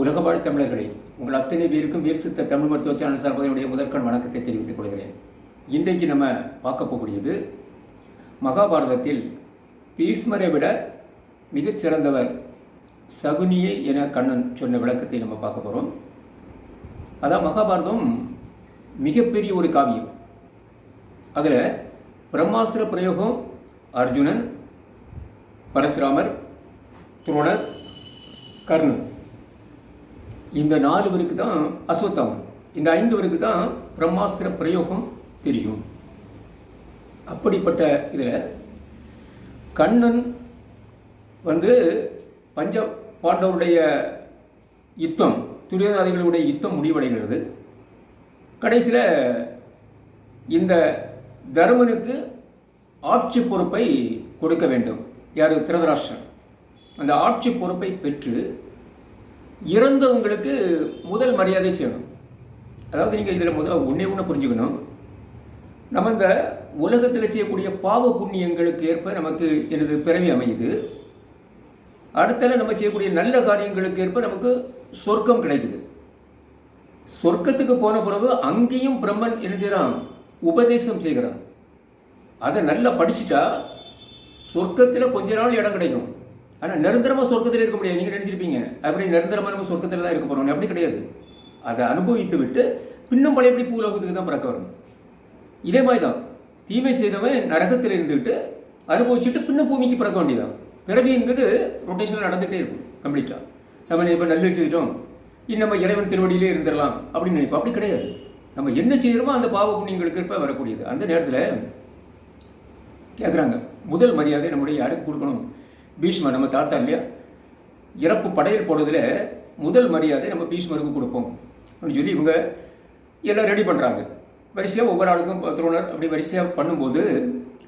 உலக வாழ் தமிழர்களே உங்கள் அத்தனை பேருக்கும் வீர் சித்த தமிழ் மருத்துவ சேனல் சார்பாக முதற்கண் வணக்கத்தை தெரிவித்துக் கொள்கிறேன். இன்றைக்கு நம்ம பார்க்க போகக்கூடியது மகாபாரதத்தில் பீஷ்மரை விட மிகச் சிறந்தவர் சகுனியை என கண்ணன் சொன்ன விளக்கத்தை நம்ம பார்க்க போகிறோம் அதான் மகாபாரதம் மிகப்பெரிய ஒரு காவியம். அதில் பிரம்மாசுர பிரயோகம் அர்ஜுனன் பரசுராமர் துரோணர் கர்ணன். இந்த நாலு பேருக்கு தான் அஸ்வத்தாமன். இந்த ஐந்து பேருக்கு தான் பிரம்மாஸ்திர பிரயோகம் தெரியும். அப்படிப்பட்ட இதில் கண்ணன் வந்து பஞ்ச பாண்டவருடைய யுத்தம் துரியோதாதிகளுடைய யுத்தம் முடிவடைகிறது. கடைசியில் இந்த தர்மனுக்கு ஆட்சி பொறுப்பை கொடுக்க வேண்டும். யார்? கிரதராஷ்டிரன் அந்த ஆட்சி பொறுப்பை பெற்று இறந்தவங்களுக்கு முதல் மரியாதை செய்யணும். அதாவது நீங்கள் இதில் முதல்ல ஒன்றே ஒன்று புரிஞ்சுக்கணும். நம்ம இந்த உலகத்தில் செய்யக்கூடிய பாவ புண்ணியங்களுக்கு ஏற்ப நமக்கு எனது பிறவி அமையுது. அடுத்தால நம்ம செய்யக்கூடிய நல்ல காரியங்களுக்கு ஏற்ப நமக்கு சொர்க்கம் கிடைக்குது. சொர்க்கத்துக்கு போன பிறகு அங்கேயும் பிரம்மன் என்ன செய்கிறான் உபதேசம் செய்கிறான். அதை நல்லா படிச்சுட்டா சொர்க்கத்தில் கொஞ்ச நாள் இடம் கிடைக்கும். ஆனால் நிரந்தரமாக சொர்க்கத்தில் இருக்க முடியாது. நீங்கள் நினைச்சிருப்பீங்க. அப்படி நிரந்தரமாக நம்ம சொர்க்கத்தில் தான் இருக்க போகிறோம் அப்படி கிடையாது. அதை அனுபவித்து விட்டு பின்னும் பழையபடி பூலோகத்துக்கு தான் பிறக்க வரணும். இதே மாதிரி தான் தீமை செய்தவன் நரகத்தில் இருந்துக்கிட்டு அனுபவிச்சுட்டு பின்னும் பூமிக்கு பிறக்க வேண்டியதான் பிறவிங்கிறது ரொட்டேஷனில் நடந்துகிட்டே இருக்கும் கம்ப்ளீட்டாக நம்ம இப்போ நல்ல செய்துட்டோம். இனி நம்ம இறைவன் திருவடியிலே இருந்துடலாம் அப்படின்னு நினைப்போம். அப்படி கிடையாது. நம்ம என்ன செய்கிறோமோ அந்த பாவ புண்ணியங்களுக்கு ஏற்ப வரக்கூடியது. அந்த நேரத்தில் கேட்குறாங்க முதல் மரியாதை நம்முடைய யாருக்கு கொடுக்கணும்? பீஷ்மர் நம்ம தாத்தா இல்லையா? இறப்பு படையல் போடுறதுல முதல் மரியாதை நம்ம பீஷ்மருக்கு கொடுப்போம் அப்படின்னு சொல்லி இவங்க எல்லாம் ரெடி பண்ணுறாங்க வரிசையாக ஒவ்வொரு ஆளுக்கும் துரோணர் அப்படி வரிசையாக பண்ணும்போது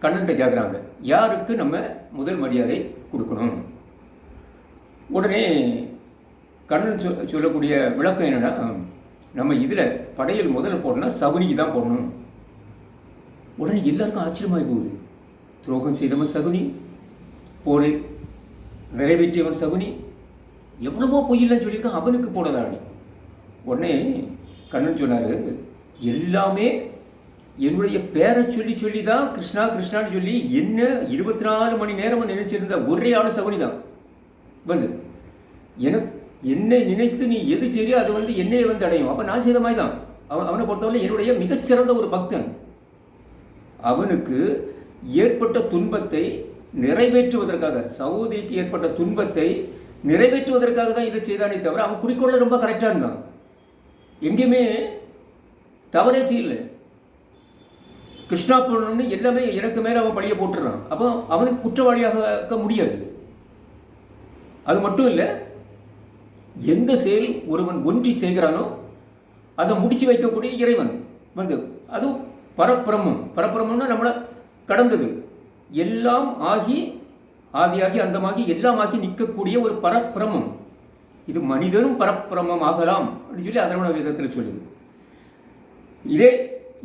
கண்ணன்கிட்ட கேட்குறாங்க யாருக்கு நம்ம முதல் மரியாதை கொடுக்கணும்? உடனே கண்ணன் சொ சொல்லக்கூடிய விளக்கம் என்னென்னா நம்ம இதில் படையல் முதல்ல போடணும்னா சகுனிக்கு தான் போடணும். உடனே எல்லாருக்கும் ஆச்சரியமாகி போகுது. துரோகம் செய்தவன் சகுனி போடு நிறைவேற்றியவன் சகுனி. எவ்வளவோ பொய்யில்லைன்னு சொல்லியிருக்கான் அவனுக்கு போனதாடி உடனே கண்ணன் சொன்னார் எல்லாமே என்னுடைய பேரை சொல்லி சொல்லி தான் கிருஷ்ணா கிருஷ்ணான்னு சொல்லி என்ன இருபத்தி நாலு மணி நேரம் நினைச்சிருந்த ஒரே ஆள் சகுனி தான் வந்து எனக்கு என்னை நினைத்து நீ எது செய்யோ அது வந்து என்னையை வந்து அடையும். அப்போ நான் செய்த மாதிரி தான் அவன் அவனை பொறுத்தவரை என்னுடைய மிகச்சிறந்த ஒரு பக்தன். அவனுக்கு ஏற்பட்ட துன்பத்தை நிறைவேற்றுவதற்காக சவுதிக்கு ஏற்பட்ட துன்பத்தை நிறைவேற்றுவதற்காக தான் இதை செய்தானே தவிர அவன் குறிக்கோளில் ரொம்ப கரெக்டாக இருந்தான். எங்கேயுமே தவறே செய்யல. கிருஷ்ணா பொண்ணு எல்லாமே எனக்கு மேலே அவன் பழிய போட்டுறான். அப்போ அவனுக்கு குற்றவாளியாக முடியாது. அது மட்டும் இல்லை எந்த செயல் ஒருவன் ஒன்றி செய்கிறானோ அதை முடிச்சு வைக்கக்கூடிய இறைவன் வந்து அதுவும் பரப்பிரமம் பரப்பிரமம்னா நம்மளை கடந்தது. எல்லாம் ஆகி ஆதியாகி அந்தமாகி எல்லாம் ஆகி நிற்கக்கூடிய ஒரு பரப்பிரமம். இது மனிதனும் பரப்பிரமம் ஆகலாம் அப்படின்னு சொல்லி அதர்வண வேதத்தில் சொல்லுது. இதே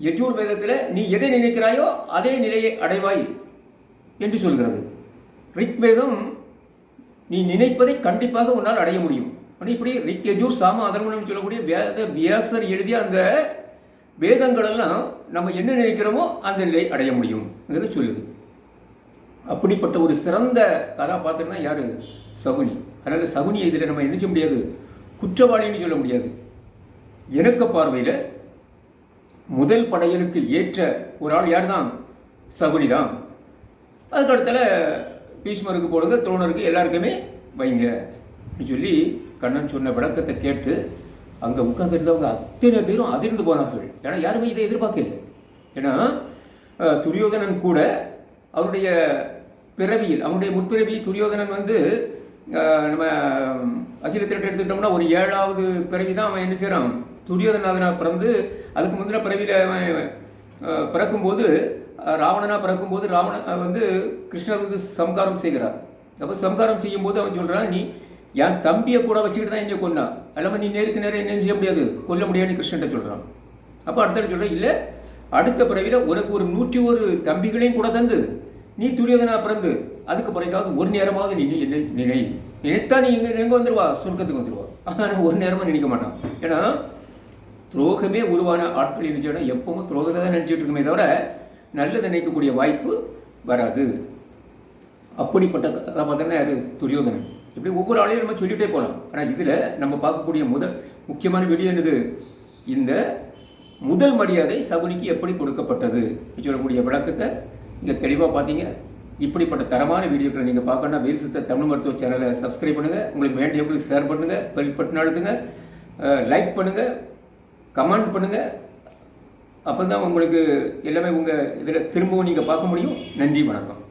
யஜூர் வேதத்தில் நீ எதை நினைக்கிறாயோ அதே நிலையை அடைவாய் என்று சொல்கிறது. ரிக்வேதம் நீ நினைப்பதை கண்டிப்பாக உன்னால் அடைய முடியும். ஆனால் இப்படி ரிக் யஜூர் சாம அதர்வணம் சொல்லக்கூடிய வேத வியாசர் எழுதிய அந்த வேதங்களெல்லாம் நம்ம என்ன நினைக்கிறோமோ அந்த நிலை அடைய முடியும். அதில் சொல்லுது. அப்படிப்பட்ட ஒரு சிறந்த கதாபாத்திரம் தான் யார்? சகுனி. அதனால் சகுனியை இதில் நம்ம என்ன செய்ய முடியாது? குற்றவாளின்னு சொல்ல முடியாது. இணக்க பார்வையில் முதல் படையலுக்கு ஏற்ற ஒரு ஆள் யார் தான் சகுனி தான் அதுக்கடுத்தால பீஷ்மருக்கு போடுங்க துரோணருக்கு எல்லாருக்குமே வைங்க. அப்படின்னு சொல்லி கண்ணன் சொன்ன விளக்கத்தை கேட்டு அங்கே உட்கார்ந்துருந்தவங்க அத்தனை பேரும் அதிர்ந்து போனார்கள். ஏன்னா யாருமே இதை எதிர்பார்க்கல. ஏன்னா துரியோதனன் கூட அவருடைய பிறவியில் அவனுடைய முற்பிறவி துரியோதனன் வந்து நம்ம அகில திரட்டு எடுத்துக்கிட்டோம்னா ஒரு ஏழாவது பிறவி தான் அவன் என்ன செய்கிறான் துரியோதனாதனாக பிறந்து அதுக்கு முந்தின பிறவியில் அவன் பிறக்கும்போது ராவணனாக பிறக்கும்போது ராவணன் வந்து கிருஷ்ணர் வந்து சம்காரம் செய்கிறார். அப்போ சம்காரம் செய்யும்போது அவன் சொல்கிறான் நீ என் தம்பியை கூட வச்சுக்கிட்டு தான் என்னை கொன்னான் இல்லாமல் நீ நேருக்கு நேரம் என்ன செய்ய முடியாது? கொல்ல முடியாதுன்னு கிருஷ்ணன்ட்ட சொல்கிறான் அப்போ அடுத்த சொல்கிறேன் இல்லை அடுத்த பிறவியில் உனக்கு ஒரு நூற்றி ஒரு தம்பிகளையும் கூட தந்து. நீ துரியோதனா பிறந்து அதுக்கு பிறகாவது ஒரு நேரமாவது நீ என்ன நினை நினைத்தா நீ இங்கே எங்கே வந்துடுவா சுருக்கத்துக்கு வந்துடுவா ஆனால் ஒரு நேரமாக நினைக்க மாட்டான். ஏன்னா துரோகமே உருவான ஆட்கள் இருந்துச்சுன்னா எப்பவும் துரோகத்தை தான் நினச்சிட்டு இருக்குமே தவிர நல்லது நினைக்கக்கூடிய வாய்ப்பு வராது. அப்படிப்பட்ட கதாபாத்திரம் யார்? துரியோதனன். இப்படி ஒவ்வொரு ஆளையும் நம்ம சொல்லிட்டே போகலாம் ஆனால் இதில் நம்ம பார்க்கக்கூடிய முதல் முக்கியமான வீடியோ என்னது? இந்த முதல் மரியாதை சகுனிக்கு எப்படி கொடுக்கப்பட்டது? சொல்லக்கூடிய விளக்கத்தை நீங்கள் தெளிவாக பார்த்தீங்க இப்படிப்பட்ட தரமான வீடியோக்களை நீங்கள் பார்க்கணும்னா வீல் சுத்த தமிழ் மருத்துவ சேனலை சப்ஸ்கிரைப் பண்ணுங்கள் உங்களுக்கு வேண்டியவங்களுக்கு ஷேர் பண்ணுங்கள் பெல் பட்டன் அழுத்துங்க. லைக் பண்ணுங்கள் கமெண்ட் பண்ணுங்கள் அப்போ தான் உங்களுக்கு எல்லாமே உங்கள் இதில் திரும்பவும் நீங்கள் பார்க்க முடியும். நன்றி வணக்கம்.